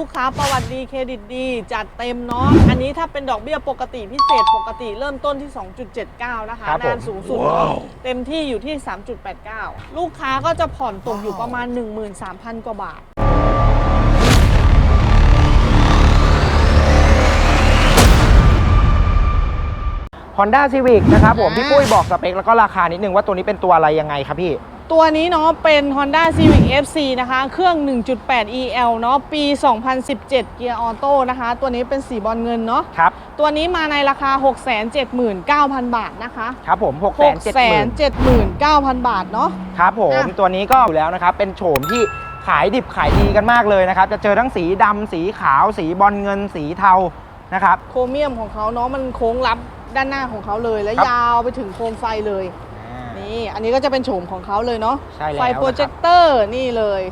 ลูกค้าประวัติดีเครดิตดี จัดเต็มเนาะอันนี้ถ้าเป็นดอกเบี้ยปกติพิเศษปกติเริ่มต้นที่ 2.79 นะคะ ครับผมนานสูงสุดเนอะเต็มที่อยู่ที่ 3.89 ลูกค้าก็จะผ่อนตกอยู่ประมาณ 13,000 กว่าบาท Honda Civic นะครับผมอ่าพี่ปุ้ยบอกสเปคแล้วก็ราคานิดนึงว่าตัวนี้เป็นตัวอะไรยังไงครับพี่ ตัวนี้เนาะเป็น Honda Civic FC นะคะ เครื่อง 1.8 EL เนาะปี 2017 เกียร์ออโต้นะคะ ตัวนี้เป็นสีบอลเงินเนาะครับ ตัวนี้มาในราคา 679,000 บาทนะคะ ครับผม 6 7 0 0 0 679,000 บาทเนาะครับผมอะตัวนี้ก็อยู่แล้วนะครับ เป็นโฉมที่ขายดิบขายดีกันมากเลยนะครับ จะเจอทั้งสีดำสีขาว สีบอลเงิน สีเทานะครับ โครเมียมของเขาเนาะมันโค้งลับด้านหน้าของเขาเลย และครับยาวไปถึงโคมไฟเลย นี่ อันนี้ก็จะเป็นโฉมของเขาเลยเนาะใช่แล้วไฟนะครับโปรเจคเตอร์นี่เลย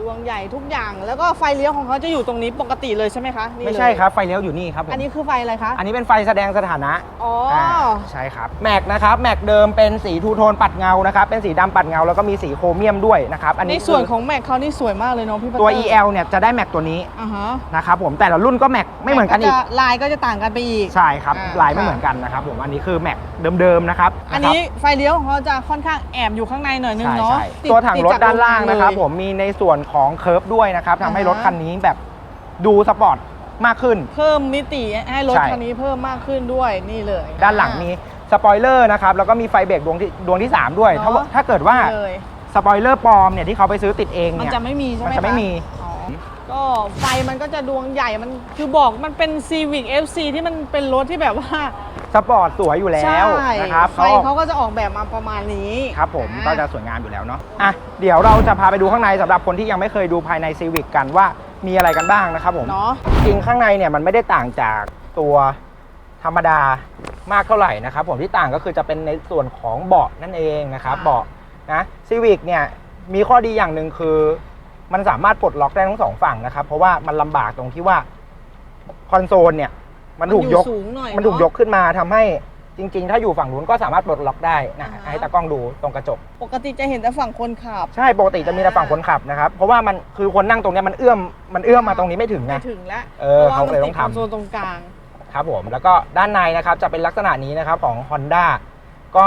ดวงใหญ่ทุกอย่าง แล้วก็ไฟเลี้ยวของเขาจะอยู่ตรงนี้ปกติเลยใช่ไหมคะนี่ไม่ใช่เลยครับไฟเลี้ยวอยู่นี่ครับผมอันนี้คือไฟอะไรคะ อันนี้เป็นไฟแสดงสถานะอ๋ออาใช่ครับแม็กนะครับแม็กเดิมเป็นสีทูโทนปัดเงานะครับเป็นสีดำปัดเงาแล้วก็มีสีโครเมียมด้วยนะครับอันในนี้ส่วนคือของแม็กเขานี่สวยมากเลยเนาะพี่ปัตตัวเตอร์ EL เนี่ยจะได้แม็กตัวนี้อ่าฮะนะครับผมแต่ละรุ่นก็แม็กไม่เหมือนกันอีก จะลายก็จะต่างกันไปอีก ใช่ครับอ่า ลายไม่ค่ะเหมือนกันนะครับผมอันนี้คือแม็กเดิมๆนะครับอันนี้ไฟเลี้ยวของเขาจะค่อนข้างแอบอยู่ข้างในหน่อยนึงใช่เนาะใช่ติดตัวถังรถติจกด้านล่างนะครับโงผมมีในส่วนของเคิร์ฟด้วยนะครับทำให้อ่าฮะรถคันนี้แบบดูสปอร์ตมากขึ้น เพิ่มมิติให้รถใช่ คันนี้เพิ่มมากขึ้นด้วยนี่เลยด้านหลังมีสปอยเลอร์นะครับแล้วก็มีไฟเบรกดวงที่ดวงที่ 3 ด้วย ถ้าเนอะถ้าเกิดว่านี่เลยสปอยเลอร์ปลอมเนี่ยที่เขาไปซื้อติดเองมันเนี่ยจะไม่มีใช่ไหมมันจะไม่ค มี อ๋อก็ไฟมันก็จะดวงใหญ่มันคือบอกมันเป็น Civic FC ที่มันเป็นรถที่แบบว่า สปอร์ตสวยอยู่แล้วใช่นะครับไฟเขาก็จะออกแบบมาประมาณนี้ครับผมอ่าก็จะสวยงามอยู่แล้วเนาะอะเดี๋ยวเราจะพาไปดูข้างในสำหรับคนที่ยังไม่เคยดูภายในซีวิกกันว่ามีอะไรกันบ้างนะครับผมเนาะจริงข้างในเนี่ยมันไม่ได้ต่างจากตัวธรรมดามากเท่าไหร่นะครับผมที่ต่างก็คือจะเป็นในส่วนของเบาะนั่นเองนะครับเบาะนะซีวิกเนี่ยมีข้อดีอย่างหนึ่งคือ มันสามารถปลดล็อกได้ทั้งสองฝั่งนะครับ เพราะว่ามันลำบากตรงที่ว่าคอนโซลเนี่ย มันถูกยกอสูงหน่อยมันถูกเอะยกขึ้นมาทำให้จริง ๆ ถ้าอยู่ฝั่งนู้นก็สามารถปลดล็อกได้นะอ่าฮะให้ตากล้องดูตรงกระจก ปกติจะเห็นแต่ฝั่งคนขับ ใช่ปกติจะมีแต่ฝั่งคนขับนะครับ เพราะว่ามันคือคนนั่งตรงเนี้ยมันเอื้อมมันเอื้อมมาตรงนี้ไม่ถึงไง ไม่ถึงแล้วเออพระว่เขาก็เลยต้องมันติดคอนทำโซลตรงกลาง ครับผมแล้วก็ด้านในนะครับจะเป็นลักษณะนี้นะครับของ Honda ก็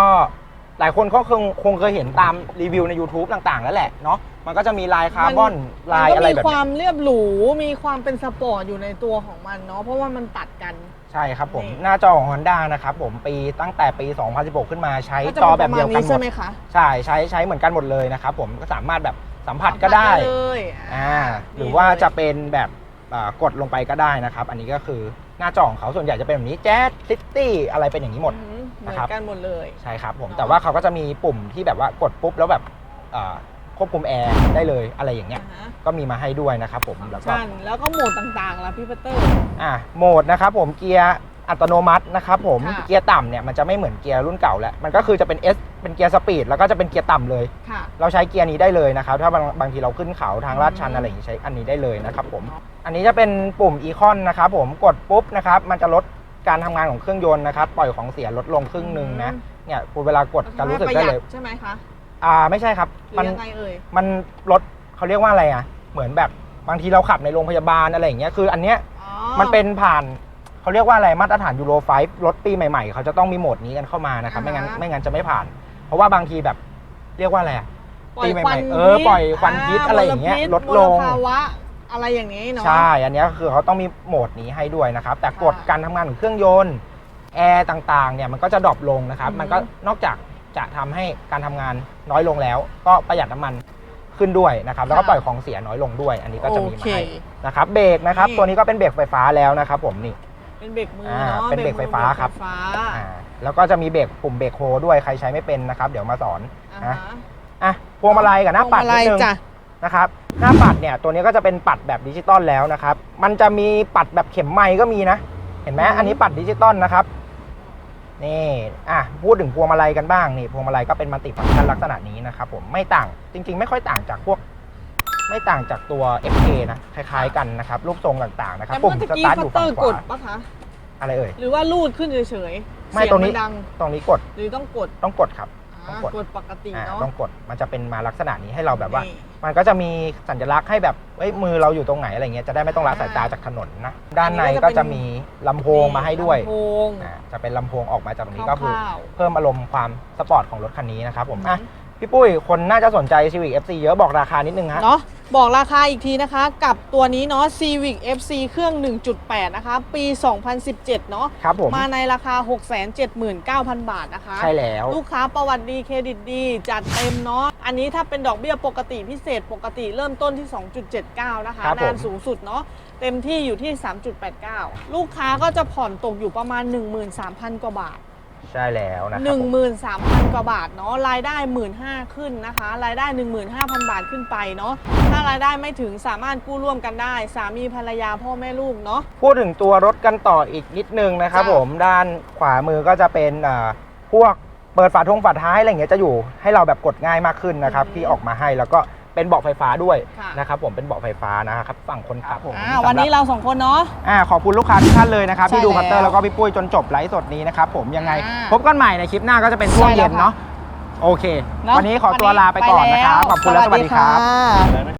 หลายคนก็คงคงเคยเห็นตามรีวิวใน YouTube ต่างๆ แล้วแหละเนาะ มันก็จะมีลายคาร์บอนลายอะไรมันแบก็บมีคเนี้วายมเรียบหรู มีความเป็นสปอร์ตอยู่ในตัวของมันเนาะ เพราะว่ามันตัดกัน ใช่ครับผม นี่ หน้าจอของ Honda นะครับผมปีตั้งแต่ปี 2016 ขึ้นมาใช้ก็จะจอเป็นแบปบระมาเดีณยวกันหมนี้ใช่ดไหมคะใช่ใช้ใช้เหมือนกันหมดเลยนะครับผมก็สามารถแบบสัมผัสก็ได้เลยอ่าหรือว่าจะเป็นแบบอ่ากดลงไปก็ได้นะครับ อันนี้ก็คือหน้าจอของเขาส่วนใหญ่จะเป็นแบบนี้แจ๊สซิตี้อะไรเป็นอย่างนี้หมด อืเหมืนะอนครับกันหมดเลย ใช่ครับผมเนอะแต่ว่าเขาก็จะมีปุ่มที่แบบว่ากดปุ๊บแล้วแบบอ่า ควบคุมแอร์ได้เลยอะไรอย่างเงี้ย อ่าฮะก็มีมาให้ด้วยนะครับผม แล้วก็ ชันแล้วก็โหมดต่างๆล่ะพี่ปัตเตอร์ อ่าโหมดนะครับผมเกียร์อัตโนมัตินะครับผมค่ะ เกียร์ต่ำเนี่ยมันจะไม่เหมือนเกียร์รุ่นเก่าแล้วมันก็คือจะเป็น S เป็นเกียร์สปีดแล้วก็จะเป็นเกียร์ต่ำเลย ค่ะ เราใช้เกียร์นี้ได้เลยนะครับถ้าบางบางทีเราขึ้นเขาทางลาดชันอืมอะไรอย่างนี้ใช้อันนี้ได้เลยนะครับผมอันนี้จะเป็นปุ่มอีคอนนะครับผมกดปุ๊บนะครับมันจะลดการทำงานของเครื่องยนต์นะครับปล่อยของเสียลดลงครึ่งหนึ่งนะเนี่ยคุณเวลากดจะรู้สึกได้เลยประหดใช่ไหมคะ อ่าไม่ใช่ครับ หรืมันอยังไงเอ่ย มันลดเขาเรียกว่าอะไรอะ เหมือนแบบบางทีเราขับในโรงพยาบาลอะไรอย่างเงี้ยคืออันเนี้ยอ๋อมันเป็นผ่านเขาเรียกว่าอะไรมาตรฐานยูโร5รถปีใหม่ๆ เขาจะต้องมีโหมดนี้กันเข้ามานะครับไม่งั้นอ่าฮะไม่งั้นจะไม่ผ่าน เพราะว่าบางทีแบบเรียกว่าอะไรอะ ปล่อยปีใหม่ควันๆเออปล่อยควันพิษอะไรอย่างเงี้ยมพิษลดลง มภาวะอะไรอย่างนี้เนาะ ใช่ อันเนี้ยคือเขาต้องมีโหมดนี้ให้ด้วยนะครับ แต่กฎค่ะการทำงานของเครื่องยนต์แอร์ต่างๆ เนี่ยมันก็จะดรอปลงนะครับ อือฮึมันก็นอกจาก จะทำให้การทำงานน้อยลงแล้ว ก็ประหยัดน้ำมันขึ้นด้วยนะครับ แล้วก็ปล่อยของเสียน้อยลงด้วย อันนี้ก็จะมีโอมาเคให้นะครับเบรกนะครับนี่ตัวนี้ก็เป็นเบรกไฟฟ้าแล้วนะครับผมนี่เป็นเบรกมืออ่าเนาะเป็นเบรกไฟฟ้าครับเกมือเบกไฟฟ้าอ่าแล้วก็จะมีเบรกปุ่มเบรกโฮด้วยใครใช้ไม่เป็นนะครับ เดี๋ยวมาสอนอ่านะฮะอะพวงมาลัยกับหน้าปัดพวงมนิลัดยนึงจ้ะนะครับหน้าปัดเนี่ยตัวนี้ก็จะเป็นปัดแบบดิจิตอลแล้วนะครับ มันจะมีปัดแบบเข็มไม้ก็มีนะ เห็นไหมอืมอันนี้ปัดดิจิตอลนะครับ นี่อะพูดถึงพวงมาลัยกันบ้างนี่พวงมาลัยก็เป็นมัลติฟังก์ชันลักษณะนี้นะครับผมไม่ต่างจริง ๆ ไม่ค่อยต่างจากพวก ไม่ต่างจากตัว FK นะคล้ายๆกันนะครับรูปทรงต่างๆนะครับแต่ปุ่เมื่มอสกี้ตาร์ทอคัตยู่เตอฝั่งร์ขกวาดปะคะอะไรเอ่ย หรือว่าลูดขึ้นเฉยๆไม่เสียตรงนี้นดังตรงนี้กดหรือต้องกดต้องกดครับอ่ ต้องกดกดปกติอ่าเนาะ ต้องกดมันจะเป็นมาลักษณะนี้ให้เราแบบว่านี่มันก็จะมีสัญลักษณ์ให้แบบเอ้ยมือเราอยู่ตรงไหนอะไรเงี้ยจะได้ไม่ต้องละสายตาจากถนนนะด้านในก็จะมีลำโพงมาให้ด้วยลำโพงอ่าจะเป็นลำโพงออกมาจากตรงนี้ก็คือคร่าวเพิ่มอารมณ์ความสปอร์ตของรถคันนี้นะครับผมๆอะพี่ปุ้ยคนน่าจะสนใจ Civic FC เยอะบอกราคานิดนึงฮะ เนาะ บอกราคาอีกทีนะคะ กับตัวนี้เนาะ Civic FC เครื่อง 1.8 นะคะ ปี 2017 เนาะครับผม มาในราคา 679,000 บาทนะคะ ใช่แล้ว ลูกค้าประวัติดีเครดิตดี จัดเต็มเนาะ อันนี้ถ้าเป็นดอกเบี้ยปกติพิเศษปกติเริ่มต้นที่ 2.79 นะคะครับผมนานสูงสุดเนาะเต็มที่อยู่ที่ 3.89 ลูกค้าก็จะผ่อนตกอยู่ประมาณ 13,000 กว่าบาทใช่แล้วนะครับผม13,000กว่าบาทเนาะรายได้15,000ขึ้นนะคะ รายได้15,000บาทขึ้นไปเนาะถ้ารายได้ไม่ถึงสามารถกู้ร่วมกันได้ สามีภรรยาพ่อแม่ลูกเนาะพูดถึงตัวรถกันต่ออีกนิดนึงนะครับจ้ะผมด้านขวามือก็จะเป็นอ่าพวกเปิดฝาทงฝาท้ายอะไรอย่างเงี้ยจะอยู่ให้เราแบบกดง่ายมากขึ้นนะครับที่ออกมาให้แล้วก็ เป็นเบาะไฟฟ้าด้วยค่ะ นะครับผมเป็นเบาะไฟฟ้านะครับ ฝั่งคนขับผมอ่าวันนี้เราสองคนเนาะ อ่าขอบคุณลูกค้าทุกท่านเลยนะครับใช่ที่ดูพัตเตอร์แล้วแล้วก็พี่ปุ้ยจนจบไลฟ์สดนี้นะครับผมยังไง อ่าพบกันใหม่ในคลิปหน้าก็จะเป็นช่วงใช่แล้วเย็นค่ะเนาะโอเค เนาะวันนี้ขอตัวลาไปก่อนนะครับแล้ว ขอบคุณและสวัสดีครับค่ะแล้วนะ